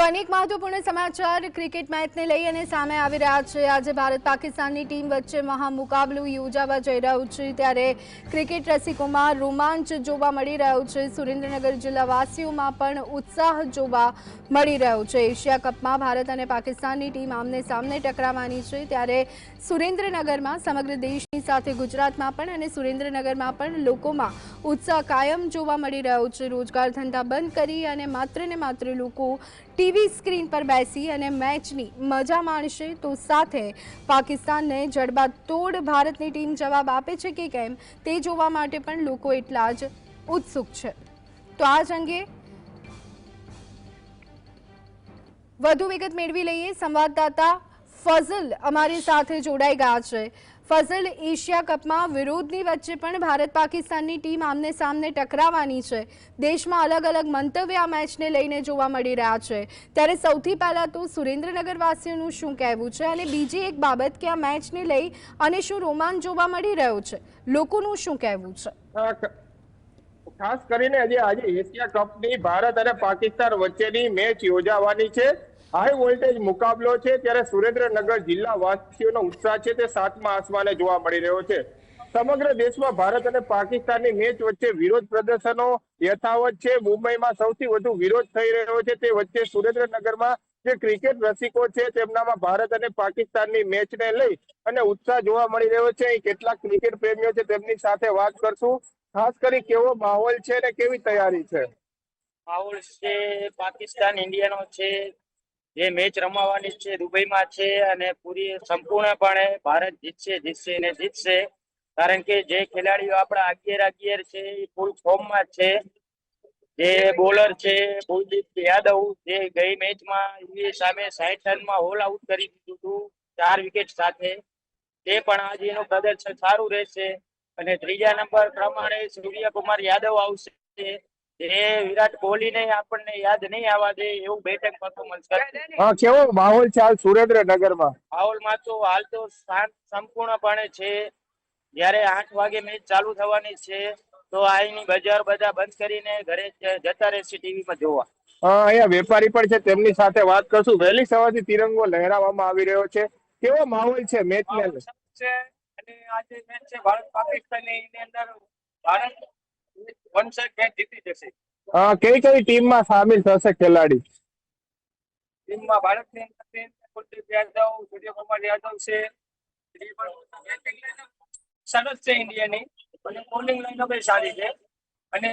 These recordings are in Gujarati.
તો અનેક મહત્વપૂર્ણ સમાચાર ક્રિકેટ મેચને લઈ અને સામે આવી રહ્યા છે. આજે ભારત પાકિસ્તાનની ટીમ વચ્ચે મહામુકાબલો યોજાવા જઈ રહ્યું છે. ત્યારે ક્રિકેટ રસિકોમાં રોમાંચ જોવા મળી રહ્યો છે. સુરેન્દ્રનગર જિલ્લાવાસીઓમાં પણ ઉત્સાહ જોવા મળી રહ્યો છે. એશિયા કપમાં ભારત અને પાકિસ્તાનની ટીમ આમને સામને ટકરાવાની છે. ત્યારે સુરેન્દ્રનગરમાં સમગ્ર દેશની સાથે ગુજરાતમાં પણ અને સુરેન્દ્રનગરમાં પણ લોકોમાં ઉત્સાહ કાયમ જોવા મળી રહ્યો છે. રોજગાર ધંધા બંધ કરી અને માત્ર ને માત્ર લોકો ટીવી સ્ક્રીન પર બેસી અને મેચની મજા માણશે તો સાથે પાકિસ્તાનને જડબાતોડ ભારતની ટીમ જવાબ આપે છે કે કેમ તે જોવા માટે પણ લોકો એટલા જ ઉત્સુક છે. તો આ જ અંગે વધુ વિગત મેળવી લઈએ. સંવાદદાતા ફઝલ અમારી સાથે જોડાઈ ગયા છે. ફઝલ એશિયા કપમાં વિરોધની વચ્ચે પણ ભારત પાકિસ્તાનની ટીમ આમને સામને ટકરાવાની છે. દેશમાં અલગ અલગ મંતવ્ય આ મેચને લઈને જોવા મળી રહ્યા છે. ત્યારે સૌથી પહેલા તો સુરેન્દ્રનગરવાસીઓનું શું કહેવું છે અને બીજી એક બાબત કે આ મેચને લઈ અને શું રોમાંચ જોવા મળી રહ્યો છે? લોકોનું શું કહેવું છે? ખાસ કરીને આજે આજે એશિયા કપની ભારત અને પાકિસ્તાન વચ્ચેની મેચ યોજાવાની છે. હાઈ વોલ્ટેજ મુકાબલો છે ત્યારે સુરેન્દ્રનગર જિલ્લા વાસીઓનો ઉત્સાહ છે તે સાતમા આસમાને જોવા મળી રહ્યો છે. સમગ્ર દેશમાં ભારત અને પાકિસ્તાનની મેચ વચ્ચે વિરોધ પ્રદર્શનો યથાવત છે. મુંબઈમાં સૌથી વધુ વિરોધ થઈ રહ્યો છે તે વચ્ચે સુરેન્દ્રનગરમાં જે ક્રિકેટ રસિકો છે તેમનામાં ભારત અને પાકિસ્તાનની મેચને લઈ અને ઉત્સાહ જોવા મળી રહ્યો છે. કેટલાક ક્રિકેટ પ્રેમીઓ છે તેમની સાથે વાત કરશું. ખાસ કરી કેવો માહોલ છે અને કેવી તૈયારી છે? માહોલ છે પાકિસ્તાન, ઇન્ડિયાનો છે. જે મેચ રમાવાની છે દુબઈમાં છે અને પૂરી સંપૂર્ણપણે ભારત જીતશે જીતશે ને જીતશે. કારણ કે જે ખેલાડીઓ આપણા અગિયાર અગિયાર છે, એ ફૂલ ફોર્મમાં છે. જે બોલર છે કુલદીપ યાદવ, જે ગઈ મેચમાં ઇન્ડિયા સામે સાઈઠ રનમાં હોલ આઉટ કરી દીધું હતું, ચાર વિકેટ સાથે. તે પણ આજે એનું પ્રદર્શન સારું રહેશે અને ત્રીજા નંબર પ્રમાણે સૂર્યકુમાર યાદવ આવશે. જે વિરાટ કોહલીને આપણને યાદ નહીં આવવા દે એવું બેટિંગ પરફોર્મન્સ કરશે હા કેવો માહોલ છે હાલ સુરેન્દ્રનગરમાં? રાહુલમાં તો હાલ તો શાંત સંપૂર્ણપણે છે. જ્યારે આઠ વાગે મેચ ચાલુ થવાની છે તો અહીંની બજાર બધા બંધ કરીને ઘરે જતા રહેશે ટીવીમાં જોવા. અહીંયા વેપારી પણ છે તેમની સાથે વાત કરશું. વહેલી સવારથી તિરંગો લહેરાવવામાં આવી રહ્યો છે. કેવો માહોલ છે મેચ ને? અને આજે મેચ છે ભારત પાકિસ્તાનની અંદર. ભારત વન સાઈડ મેચ જીતી જશે. કઈ કઈ ટીમમાં સામેલ થશે ખેલાડી? ટીમમાં ભારતની અંદર કુલદીપ યાદવ સૂર્યકુમાર યાદવ છે સરસ છે ઇન્ડિયાની. અને બોલિંગ લાઈનઅપ સારી છે. અને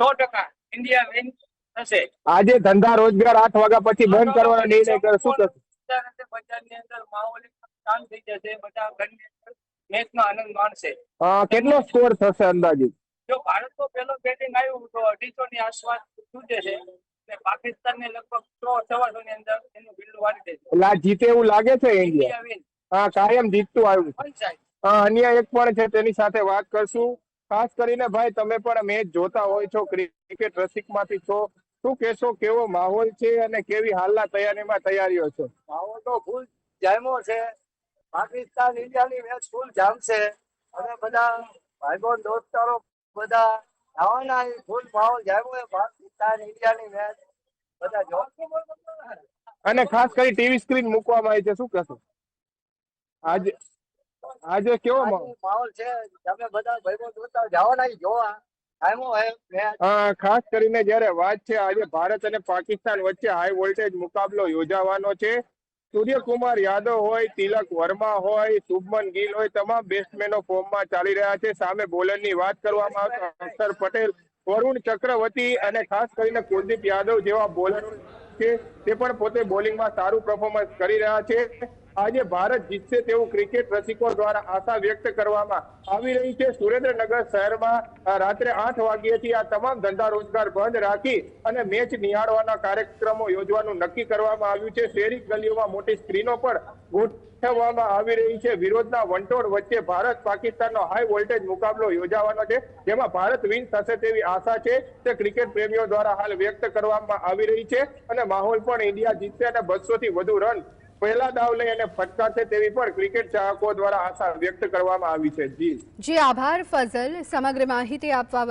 સો ટકા ઇન્ડિયા વિન થશે. આજે ધંધા રોજગાર આઠ વાગ્યા પછી બંધ કરવાનો નિર્ણય કરે શું થશે? બજારની અંદર માહોલ શાંત થઈ જશે બધા ઘરની અંદર મેચનો આનંદ માણશે. કેટલો સ્કોર થશે અંદાજિત? જો ભારતનો પહેલો બેટિંગ આવ્યું તો અઢીસો ની આસપાસ તૂટે છે. પાકિસ્તાન ને લગભગ સો સવાસો ની અંદર એનું બિલ્ડું વાળી દે છે. જીતે એવું લાગે છે ઇન્ડિયા હા કાયમ જીતતું આવ્યું અ, અન્ય એક પણ છે તેની સાથે વાત કરશું. ખાસ કરીને ભાઈ તમે પણ મેચ જોતા હોય છો ક્રિકેટ રસિકમાંથી છો. શું કેશો કેવો માહોલ છે અને કેવી હાલના તૈયારીમાં તૈયારીઓ છે? માહોલ તો ફૂલ જામ્યો છે. પાકિસ્તાન ઇન્ડિયાની મેચ ફૂલ જામશે. અને બધા ભાઈબંધ દોસ્તારો બધા આવવાના ફૂલ માહોલ જામ્યો પાકિસ્તાન ઇન્ડિયાની મેચ બધા જો અને ખાસ કરી ટીવી સ્ક્રીન મૂકવામાં આવી છે. શું કહેશો? આજે આજે કેવો માહોલ? છે. તમે બધા ભાઈઓ જોતા જવાના જોવા. ખાસ કરીને જયારે વાત છે આજે ભારત અને પાકિસ્તાન વચ્ચે હાઈ વોલ્ટેજ મુકાબલો યોજાવાનો છે. સૂર્યકુમાર યાદવ હોય, તિલક વર્મા હોય, શુભમન ગિલ હોય, તમામ બેટ્સમેનો ફોર્મમાં ચાલી રહ્યા છે. સામે બોલરની વાત કરવામાં આવે અક્ષર પટેલ, વરુણ ચક્રવર્તી અને ખાસ કરીને કુલદીપ યાદવ જેવા બોલર છે. તે પણ પોતે બોલિંગમાં સારું પરફોર્મન્સ કરી રહ્યા છે. આજે ભારત જીતશે તેવું ક્રિકેટ રસિકો દ્વારા આશા વ્યક્ત કરવામાં આવી રહી છે. સુરેન્દ્રનગર શહેરમાં રાત્રે આઠ વાગ્યેથી આ તમામ ધંધા રોજગાર બંધ રાખી અને મેચ નિહાળવાના કાર્યક્રમો યોજવાનું નક્કી કરવામાં આવ્યું છે. શહેરી ગલીઓમાં મોટી સ્ક્રીનો પણ ગોઠવવામાં આવી રહી છે. વિરોધના વંટોળ વચ્ચે ભારત પાકિસ્તાનનો હાઈ વોલ્ટેજ મુકાબલો યોજાવાનો છે. જેમાં ભારત વિન થશે તેવી આશા છે તે ક્રિકેટ પ્રેમીઓ દ્વારા હાલ વ્યક્ત કરવામાં આવી રહી છે. અને માહોલ પણ ઇન્ડિયા જીતશે અને બસો થી વધુ રન પહેલા દાવ લઈ અને ફટકારશે તેવી પણ ક્રિકેટ ચાહકો દ્વારા આશા વ્યક્ત કરવામાં આવી છે. જી. જી, આભાર, ફઝલ. સમગ્ર માહિતી આપવા